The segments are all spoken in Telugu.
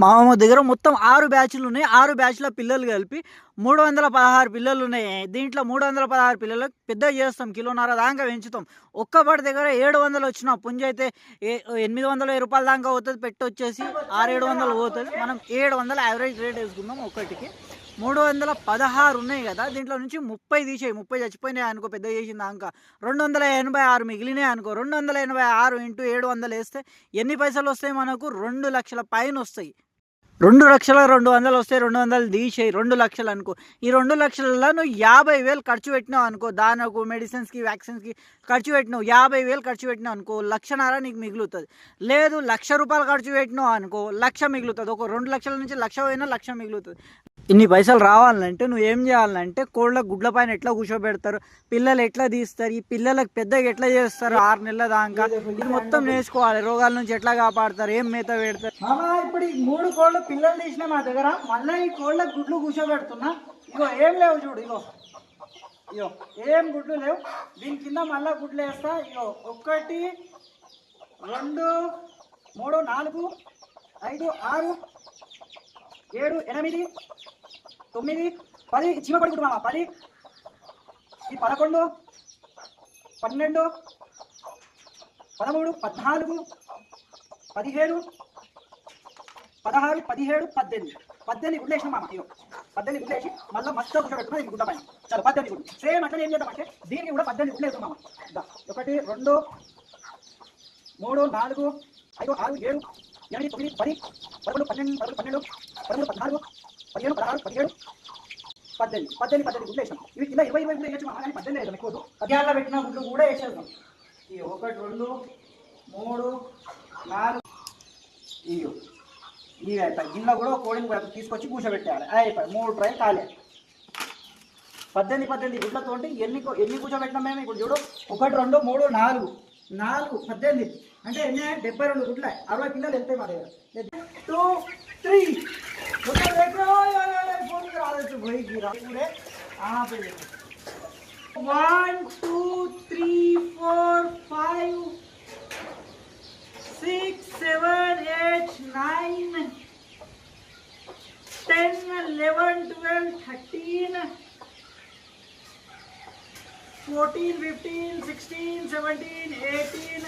మా మామ దగ్గర మొత్తం ఆరు బ్యాచ్లు ఉన్నాయి. ఆరు బ్యాచ్ల పిల్లలు కలిపి మూడు వందల పదహారు పిల్లలు ఉన్నాయి. దీంట్లో మూడు వందల పదహారు పిల్లలు పెద్ద చేస్తాం. కిలోన్నర దాకా పెంచుతాం. ఒక్కబడి దగ్గర ఏడు వందలు వచ్చిన పుంజ అయితే ఏ- ఎనిమిది వందల వెయ్యి రూపాయల దాకా పోతుంది. పెట్టి వచ్చేసి ఆరు ఏడు వందలు పోతుంది. మనం ఏడు వందల యావరేజ్ రేట్ వేసుకుందాం ఒక్కటికి. మూడు వందల పదహారు ఉన్నాయి కదా. దీంట్లో నుంచి ముప్పై తీసేయి. ముప్పై చచ్చిపోయినాయి అనుకో పెద్ద చేసింది దాకా. రెండు వందల ఎనభై ఆరు మిగిలినాయి అనుకో రెండు వందల ఎనభై ఆరు ఇంటూ ఏడు వందలు వేస్తే ఎన్ని పైసలు వస్తాయి మనకు? రెండు లక్షల పైన వస్తాయి. రెండు లక్షల రెండు వందలు వస్తే రెండు వందలు తీసేయి. రెండు లక్షలు అనుకో. ఈ రెండు లక్షలలో నువ్వు యాభై వేలు ఖర్చు పెట్టినావు అనుకో. దానికి మెడిసిన్స్కి వ్యాక్సిన్స్కి ఖర్చు పెట్టినావు. యాభై వేలు ఖర్చు పెట్టినావు అనుకో. లక్షన్నర నీకు మిగులుతుంది. లేదు లక్ష రూపాయలు ఖర్చు పెట్టినావు అనుకో. లక్ష మిగులుతుంది. ఒక రెండు లక్షల నుంచి లక్ష పోయినా లక్ష మిగులుతుంది. ఇన్ని పైసలు రావాలంటే నువ్వు ఏం చేయాలంటే కోళ్ళ గుడ్ల పైన ఎట్లా కూర్చోబెడతారు? పిల్లలు ఎట్లా తీస్తారు? ఈ పిల్లలకు పెద్దగా ఎట్లా చేస్తారు? ఆరు నెలల దాకా? ఇది మొత్తం నేర్చుకోవాలి. రోగాల నుంచి ఎట్లా కాపాడతారు? ఏం మేత పెడతారు? ఇప్పుడు ఈ మూడు కోళ్ళు పిల్లలు తీసిన మా దగ్గర మళ్ళీ ఈ కోళ్ళ గుడ్లు కూర్చోబెడుతున్నా. ఇగో ఏం లేవు చూడు ఇగో. ఇగో ఏం గుడ్లు లేవు. దీని కింద మళ్ళీ గుడ్లు వేస్తా. ఇగో ఒకటి రెండు మూడు నాలుగు ఐదు ఆరు ఏడు ఎనిమిది తొమ్మిది పది చీమ పడుకుంటున్నామా పది ఈ పదకొండు పన్నెండు పదమూడు పద్నాలుగు పదిహేడు పదహారు పదిహేడు పద్దెనిమిది. పద్దెనిమిది గుడ్లేసిన మామ అయ్యో పద్దెనిమిది గుడ్లేసి మళ్ళీ మస్తు కూర్చోబెట్టుకున్నా ఇది గుడ్డపై చాలా పద్దెనిమిది గుడ్లు. సేమ్ అట్లా ఏం చేద్దామంటే దీనికి కూడా పద్దెనిమిది గుడ్లు మామ. ఒకటి రెండు మూడు నాలుగు ఐదు ఆరు ఏడు ఎనిమిది తొమ్మిది పది పదకొండు పన్నెండు పదకొండు పన్నెండు పదమూడు పద్నాలుగు పదిహేను పదహారు పదిహేడు పద్దెనిమిది పద్దెనిమిది పద్దెనిమిది గుడ్లు వేసాం ఇవి కింద ఇరవై ఇరవై గుడ్లు వేయచ్చు కానీ పద్దెనిమిది వేద్దాం ఎక్కువ పద్యాల్లో పెట్టిన గుడ్లు కూడా వేసేద్దాం. ఈ ఒకటి రెండు మూడు నాలుగు ఇవి ఇవి అయిపోయి. గిన్నె కూడా కోడిని కూడా తీసుకొచ్చి కూర్చోబెట్టాలి అయిపోయి. మూడు ట్రై కాలే. పద్దెనిమిది పద్దెనిమిది గుడ్లతోటి ఎన్ని ఎన్ని కూర్చోబెట్టినా మేము? ఇప్పుడు చూడు. ఒకటి రెండు మూడు నాలుగు. నాలుగు పద్దెనిమిది. అంటే ఎన్ని అయ్యాయి? డెబ్బై రెండు గుడ్ల అరవై పిల్లలు వెళ్తాయి మా దగ్గర టూ త్రీ మొత్తం రేపు ఫోన్ రావచ్చు పోయి రాకూడే one two three four five six seven eight nine ten eleven twelve thirteen 14, 15, 16, 17, 18,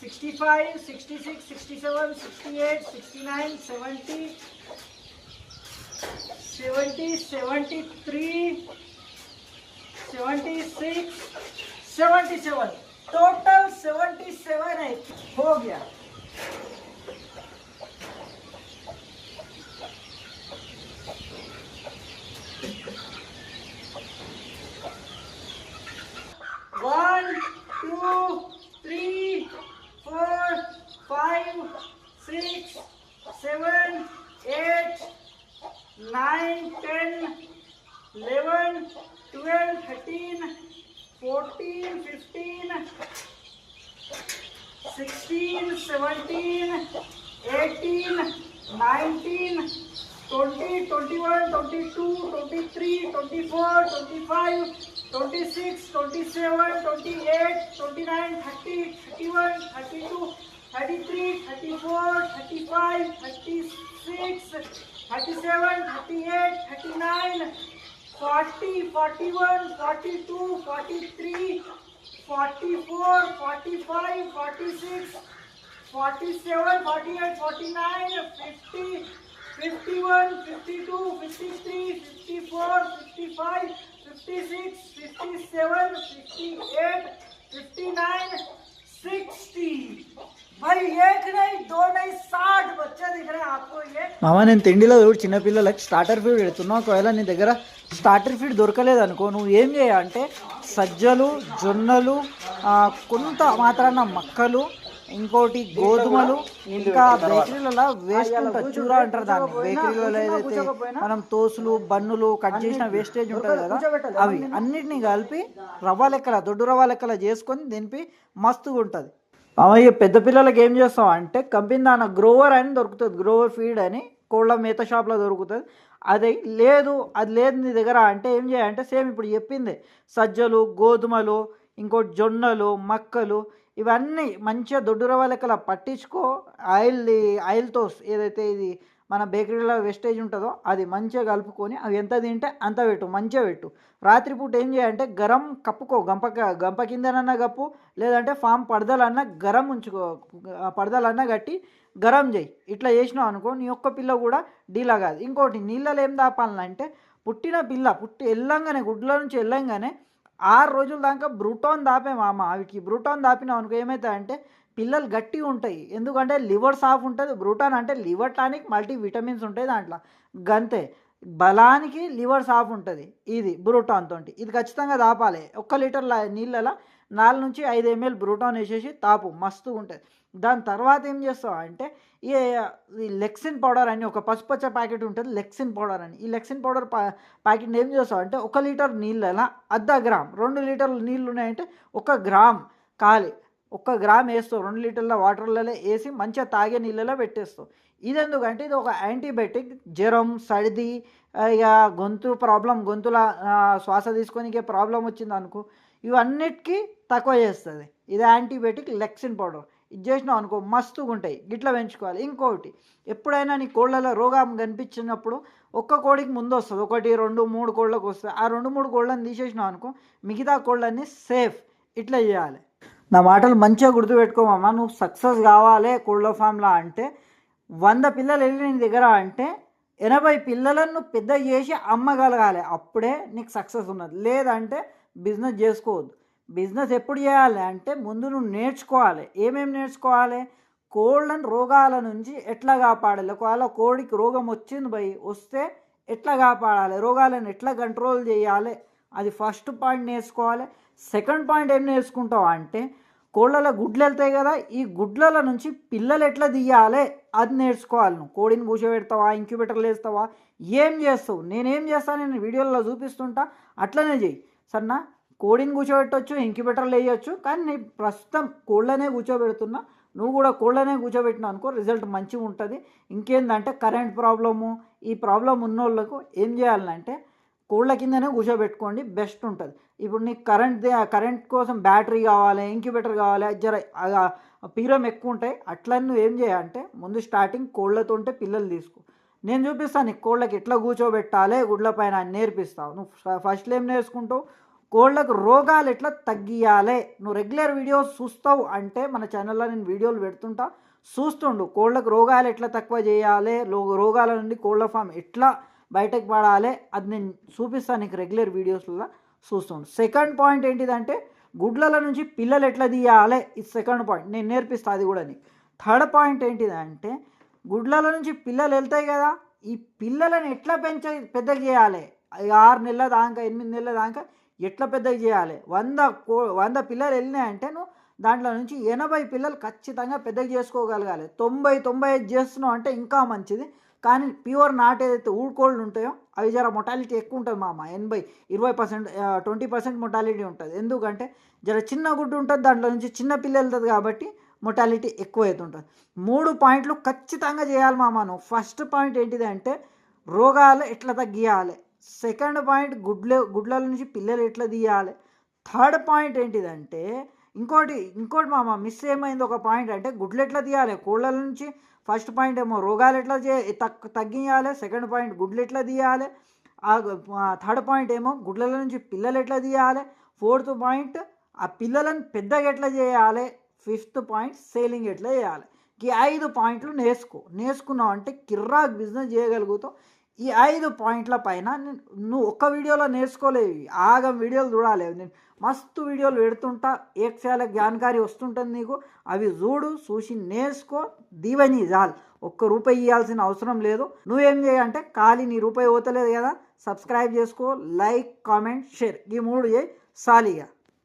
sixty five sixty six sixty seven sixty eight sixty nine seventy seventy seventy three seventy six seventy seven. Total seventy seven आहे हो गया. Six seven eight nine ten eleven twelve thirteen fourteen fifteen sixteen seventeen eighteen nineteen twenty twenty one twenty two twenty three twenty four twenty five twenty six twenty seven twenty eight twenty nine thirty thirty one thirty two 33, 34, 35, 36, 37, 38, 39, 40, 41, 42, 43, 44, 45, 46, 47, 48, 49, 50, 51, 52, 53, 54, 55, 56, 57, 58, 59, 60. మామ నేను తిండిలో చూడు చిన్నపిల్లలకి స్టార్టర్ ఫీడ్ పెడుతున్నా. ఒకవేళ నీ దగ్గర స్టార్టర్ ఫీడ్ దొరకలేదు అనుకో నువ్వు ఏం చేయాలంటే సజ్జలు జొన్నలు కొంత మాత్రాన మక్కలు ఇంకోటి గోధుమలు ఇంకా బేకరీలలో వేస్ట్ ఉంటుంది చూర అంటారు దాన్ని. బేకరీలలో ఏదైతే మనం తోసులు బన్నులు కట్ చేసిన వేస్టేజ్ ఉంటుంది కదా అవి అన్నిటినీ కలిపి రవ్వ లెక్కల దొడ్డు రవ్వ లెక్కల చేసుకొని దింపి మస్తుగా ఉంటుంది. అమ్మయ్య పెద్ద పిల్లలకి ఏం చేస్తాం అంటే కంపెనీ దాని గ్రోవర్ అని దొరుకుతుంది. గ్రోవర్ ఫీడ్ అని కోళ్ళ మేత షాప్లో దొరుకుతుంది. అది లేదు అది లేదు నీ దగ్గర అంటే ఏం చేయాలంటే సేమ్ ఇప్పుడు చెప్పింది. సజ్జలు గోధుమలు ఇంకోటి జొన్నలు మక్కలు ఇవన్నీ మంచిగా దొడ్డు రవ్వ లెక్కల పట్టించుకో ఆయిల్ ఆయిల్తో ఏదైతే ఇది మన బేకరీలో వేస్టేజ్ ఉంటుందో అది మంచిగా కలుపుకొని అవి ఎంత తింటే అంత పెట్టు మంచిగా పెట్టు. రాత్రిపూట ఏం చేయాలంటే గరం కప్పుకో గంప గంప కిందనన్నా కప్పు లేదంటే ఫామ్ పడదలన్నా గరం ఉంచుకో పడదలన్నా కట్టి గరం చేయి. ఇట్లా చేసినావు అనుకో నీ ఒక్క పిల్ల కూడా డీలా కాదు. ఇంకోటి నీళ్ళలో ఏం దాపాలంటే పుట్టిన పిల్ల పుట్టి వెళ్ళంగానే గుడ్ల నుంచి వెళ్ళంగానే ఆరు రోజుల దాకా బ్రూటాన్ దాపే మామ. వీటికి బ్రూటాన్ దాపినావు అనుకో ఏమవుతాయంటే పిల్లలు గట్టిగా ఉంటాయి. ఎందుకంటే లివర్ సాఫ్ ఉంటుంది బ్రూటాన్ అంటే లివర్ టానిక్ మల్టీ విటమిన్స్ ఉంటాయి దాంట్లో. గంతే. బలానికి లివర్ సాఫ్ ఉంటుంది ఇది బ్రూటాన్ తోటి. ఇది ఖచ్చితంగా తాపాలి ఒక్క లీటర్ నీళ్ళలో నాలుగు నుంచి ఐదు ఎంఎల్ బ్రూటాన్ వేసేసి తాపు మస్తుగా ఉంటుంది. దాని తర్వాత ఏం చేస్తావు అంటే ఈ ఈ లెక్సిన్ పౌడర్ అని ఒక పసుపచ్చ ప్యాకెట్ ఉంటుంది లెక్సిన్ పౌడర్ అని. ఈ లెక్సిన్ పౌడర్ ప్యాకెట్ ఏం చేస్తావు అంటే ఒక లీటర్ నీళ్ళలో అర్ధ గ్రామ్ రెండు లీటర్లు నీళ్ళు ఉన్నాయంటే ఒక గ్రామ్ కాలి. ఒక్క గ్రామ్ వేస్తావు రెండు లీటర్ల వాటర్లలో వేసి మంచిగా తాగే నీళ్ళలో పెట్టేస్తావు ఇది ఎందుకంటే ఇది ఒక యాంటీబయాటిక్ జ్వరం సర్ది ఇక గొంతు ప్రాబ్లం గొంతుల శ్వాస తీసుకొని ప్రాబ్లం వచ్చింది అనుకో ఇవన్నిటికీ తక్కువ చేస్తుంది. ఇది యాంటీబయాటిక్ లెక్సిన్ పౌడర్. ఇది చేసినావు అనుకో మస్తుగా ఉంటాయి. గిట్లా పెంచుకోవాలి. ఇంకొకటి ఎప్పుడైనా నీ కోళ్ళలో రోగం కనిపించినప్పుడు ఒక్క కోడికి ముందు వస్తుంది. ఒకటి రెండు మూడు కోళ్ళకు వస్తుంది. ఆ రెండు మూడు కోళ్ళని తీసేసినావు అనుకో మిగతా కోళ్ళన్నీ సేఫ్. ఇట్లా చేయాలి. నా మాటలు మంచిగా గుర్తుపెట్టుకోమమ్మా నువ్వు సక్సెస్ కావాలి కోళ్ళ ఫామ్లా అంటే వంద పిల్లలు వెళ్ళి నీ దగ్గర అంటే ఎనభై పిల్లలను నువ్వు పెద్ద చేసి అమ్మగలగాలి అప్పుడే నీకు సక్సెస్ ఉన్నది. లేదంటే బిజినెస్ చేసుకోవద్దు. బిజినెస్ ఎప్పుడు చేయాలి అంటే ముందు నువ్వు నేర్చుకోవాలి. ఏమేమి నేర్చుకోవాలి? కోళ్ళను రోగాల నుంచి ఎట్లా కాపాడాలి? ఒకవేళ కోడికి రోగం వచ్చింది పోయి వస్తే ఎట్లా కాపాడాలి? రోగాలను ఎట్లా కంట్రోల్ చేయాలి? అది ఫస్ట్ పాయింట్ నేర్చుకోవాలి. సెకండ్ పాయింట్ ఏం నేర్చుకుంటావు అంటే కోళ్ళలో గుడ్లు వెళ్తాయి కదా ఈ గుడ్లల నుంచి పిల్లలు ఎట్లా తీయాలి అది నేర్చుకోవాలి నువ్వు. కోడిని కూర్చోబెడతావా ఇంక్యుబేటర్లు వేస్తావా? ఏం చేస్తావు? నేనేం చేస్తాను నేను వీడియోలో చూపిస్తుంటా. అట్లనే చెయ్యి. సన్నా కోడిని కూర్చోబెట్టవచ్చు ఇంక్యుబేటర్లు వేయచ్చు. కానీ నేను ప్రస్తుతం కోళ్ళనే కూర్చోబెడుతున్నా. నువ్వు కూడా కోళ్ళనే కూర్చోబెట్టినావు అనుకో రిజల్ట్ మంచిగా ఉంటుంది ఇంకేందంటే కరెంట్ ప్రాబ్లము ఈ ప్రాబ్లం ఉన్నోళ్ళకు ఏం చేయాలంటే కోళ్ళ కిందనే కూర్చోబెట్టుకోండి బెస్ట్ ఉంటుంది. ఇప్పుడు నీకు కరెంట్ కరెంట్ కోసం బ్యాటరీ కావాలి ఇంక్యుబేటర్ కావాలి జర పీరం ఎక్కువ ఉంటాయి అట్లా నువ్వు ఏం చేయాలంటే ముందు స్టార్టింగ్ కోళ్ళతో ఉంటే పిల్లలు తీసుకో. నేను చూపిస్తాను నీకు కోళ్ళకి ఎట్లా కూర్చోబెట్టాలి గుడ్ల పైన నేర్పిస్తావు. నువ్వు ఫస్ట్లో ఏం నేర్చుకుంటావు? కోళ్ళకు రోగాలు ఎట్లా తగ్గియాలి? నువ్వు రెగ్యులర్ వీడియోస్ చూస్తావు అంటే మన ఛానల్లో నేను వీడియోలు పెడుతుంటా. చూస్తుండు కోళ్ళకు రోగాలు ఎట్లా తక్కువ చేయాలి రోగాల నుండి కోళ్ళ ఫామ్ ఎట్లా బయటకు పడాలి. అది నేను చూపిస్తాను నీకు రెగ్యులర్ వీడియోస్లో చూస్తుండు సెకండ్ పాయింట్ ఏంటిదంటే గుడ్లల నుంచి పిల్లలు ఎట్లా తీయాలి? ఇది సెకండ్ పాయింట్ నేను నేర్పిస్తా అది కూడా నీకు. థర్డ్ పాయింట్ ఏంటిదంటే గుడ్లల నుంచి పిల్లలు వెళ్తాయి కదా ఈ పిల్లలను ఎట్లా పెంచ పెద్ద చేయాలి? ఆరు నెలల దాకా ఎనిమిది నెలల దాకా ఎట్లా పెద్ద చేయాలి? వంద కో వంద పిల్లలు వెళ్ళినాయంటే నువ్వు దాంట్లో నుంచి ఎనభై పిల్లలు ఖచ్చితంగా పెద్దగా చేసుకోగలగాలి. తొంభై తొంభై ఐదు చేస్తున్నావు అంటే ఇంకా మంచిది. కానీ ప్యూర్ నాట్ ఏదైతే ఊడుకోళ్ళు ఉంటాయో అవి జర మొటాలిటీ ఎక్కువ ఉంటుంది మామ. ఎనభై ఇరవై పర్సెంట్ ట్వంటీ పర్సెంట్ మొటాలిటీ ఉంటుంది. ఎందుకంటే జర చిన్న గుడ్డు ఉంటుంది దాంట్లో నుంచి చిన్న పిల్లలు వెళ్తుంది కాబట్టి మొటాలిటీ ఎక్కువ అవుతుంటుంది మూడు పాయింట్లు ఖచ్చితంగా చేయాలి మామ నువ్వు. ఫస్ట్ పాయింట్ ఏంటిది అంటే రోగాలు ఎట్లా తగ్గియాలి? సెకండ్ పాయింట్ గుడ్ల గుడ్ల నుంచి పిల్లలు ఎట్లా తీయాలి? థర్డ్ పాయింట్ ఏంటిదంటే ఇంకోటి ఇంకోటి మామ మిస్ ఏమైంది? ఒక పాయింట్ అంటే గుడ్లు ఎట్లా తీయాలి? కోళ్ళ నుంచి ఫస్ట్ పాయింట్ ఏమో రోగాలు ఎట్లా చే తక్ తగ్గించాలి సెకండ్ పాయింట్ గుడ్లు ఎట్లా తీయాలి ఆ థర్డ్ పాయింట్ ఏమో గుడ్ల నుంచి పిల్లలు ఎట్లా తీయాలి ఫోర్త్ పాయింట్ ఆ పిల్లలను పెద్దగా ఎట్లా చేయాలి ఫిఫ్త్ పాయింట్ సేలింగ్ ఎట్లా చేయాలి. ఈ ఐదు పాయింట్లు నేర్చుకో. నేర్చుకున్నావు అంటే కిర్రాక్ బిజినెస్ చేయగలుగుతావు. ఈ ఐదు పాయింట్ల పైన నువ్వు ఒక్క వీడియోలో నేర్చుకోలేవు ఆగం వీడియోలు చూడాలేవు నేను మస్తు వీడియోలు పెడుతుంటా. ఏక్షాల జ్ఞానకారి వస్తుంటుంది నీకు. అవి చూడు చూసి నేర్చుకో. దీవని చాలు. ఒక్క రూపాయి ఇవ్వాల్సిన అవసరం లేదు. నువ్వేం చేయంటే ఖాళీ నీ రూపాయి పోతలేదు కదా. సబ్స్క్రైబ్ చేసుకో లైక్ కామెంట్ షేర్. ఈ మూడు చేయి సాలిగా.